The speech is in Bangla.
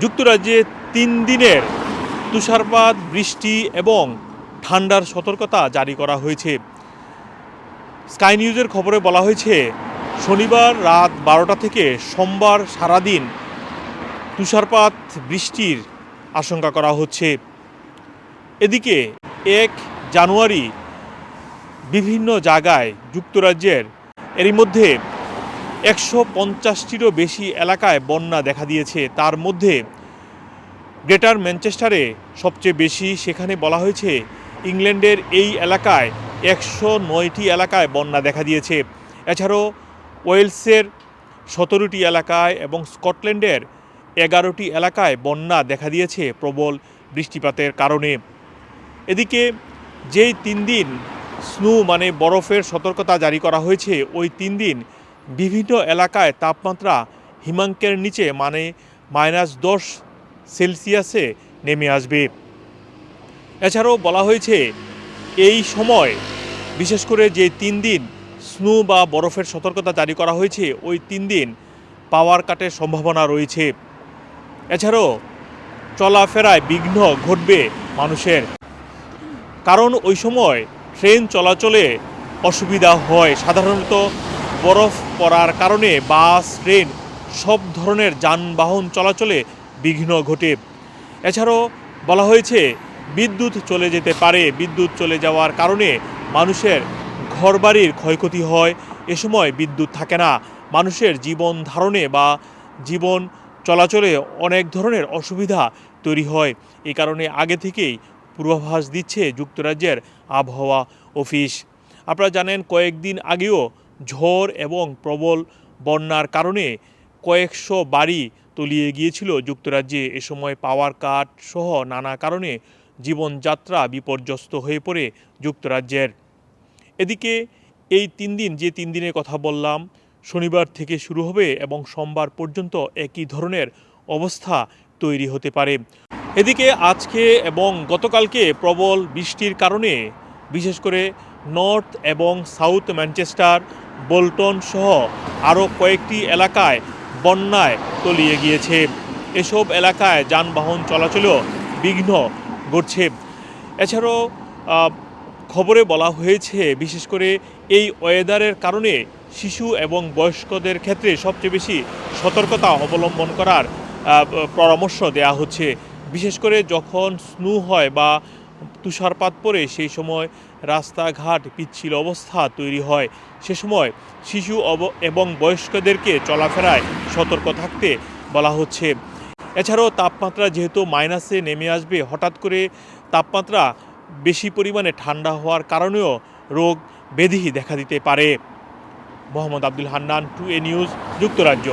যুক্তরাজ্যে তিন দিনের তুষারপাত, বৃষ্টি এবং ঠান্ডার সতর্কতা জারি করা হয়েছে। স্কাই নিউজের খবরে বলা হয়েছে, শনিবার রাত বারোটা থেকে সোমবার সারাদিন তুষারপাত, বৃষ্টির আশঙ্কা করা হচ্ছে। এদিকে এক জানুয়ারি বিভিন্ন জায়গায় যুক্তরাজ্যের এরই মধ্যে একশো পঞ্চাশটিরও বেশি এলাকায় বন্যা দেখা দিয়েছে। তার মধ্যে গ্রেটার ম্যানচেস্টারে সবচেয়ে বেশি সেখানে বলা হয়েছে, ইংল্যান্ডের এই এলাকায় একশো নয়টি এলাকায় বন্যা দেখা দিয়েছে। এছাড়াও ওয়েলসের সতেরোটি এলাকায় এবং স্কটল্যান্ডের এগারোটি এলাকায় বন্যা দেখা দিয়েছে প্রবল বৃষ্টিপাতের কারণে। এদিকে যেই তিন দিন স্নো মানে বরফের সতর্কতা জারি করা হয়েছে, ওই তিন দিন বিভিন্ন এলাকায় তাপমাত্রা হিমাঙ্কের নিচে মানে মাইনাস দশ সেলসিয়াসে নেমে আসবে। এছাড়াও বলা হয়েছে, এই সময়, বিশেষ করে যে তিন দিন স্নো বা বরফের সতর্কতা জারি করা হয়েছে, ওই তিন দিন পাওয়ার কাটের সম্ভাবনা রয়েছে। এছাড়াও, চলাফেরায় বিঘ্ন ঘটবে মানুষের। কারণ ওই সময় ট্রেন চলাচলে অসুবিধা হয়। সাধারণত বরফ পড়ার কারণে বাস, ট্রেন সব ধরনের যানবাহন চলাচলে বিঘ্ন ঘটে। এছাড়াও বলা হয়েছে, বিদ্যুৎ চলে যেতে পারে। বিদ্যুৎ চলে যাওয়ার কারণে মানুষের ঘরবাড়ির ক্ষয়ক্ষতি হয়। এ সময় বিদ্যুৎ থাকে না। মানুষের জীবন ধারণে বা জীবন চলাচলে অনেক ধরনের অসুবিধা তৈরি হয়। এই কারণে আগে থেকেই পূর্বাভাস দিচ্ছে যুক্তরাজ্যের আবহাওয়া অফিস। আপনারা জানেন, কয়েকদিন আগেও ঝড় এবং প্রবল বন্যার কারণে কয়েকশো বাড়ি তলিয়ে গিয়েছিল। যুক্তরাজ্যে এ সময় পাওয়ার কাট সহ নানা কারণে জীবনযাত্রা বিপর্যস্ত হয়ে পড়ে যুক্তরাজ্যের। এদিকে এই তিন দিন যে তিন দিনের কথা বললাম, শনিবার থেকে শুরু হবে এবং সোমবার পর্যন্ত একই ধরনের অবস্থা তৈরি হতে পারে। এদিকে আজকে এবং গতকালকে প্রবল বৃষ্টির কারণে, বিশেষ করে নর্থ এবং সাউথ ম্যানচেস্টার, বোল্টন সহ আরও কয়েকটি এলাকায় বন্যায় তলিয়ে গিয়েছে। এসব এলাকায় যানবাহন চলাচলেও বিঘ্ন ঘটছে। এছাড়াও খবরে বলা হয়েছে, বিশেষ করে এই ওয়েদারের কারণে শিশু এবং বয়স্কদের ক্ষেত্রে সবচেয়ে বেশি সতর্কতা অবলম্বন করার পরামর্শ দেওয়া হচ্ছে। বিশেষ করে যখন স্নু হয় বা তুষারপাত পড়ে সেই সময় রাস্তাঘাট পিচ্ছিল অবস্থা তৈরি হয়। সে সময় শিশু এবং বয়স্কদেরকে চলাফেরায় সতর্ক থাকতে বলা হচ্ছে। এছাড়াও তাপমাত্রা যেহেতু মাইনাসে নেমে আসবে, হঠাৎ করে তাপমাত্রা বেশি পরিমাণে ঠান্ডা হওয়ার কারণেও রোগ ব্যাধি দেখা দিতে পারে। Mohammad Abdul Hannan, two A news, যুক্তরাজ্য।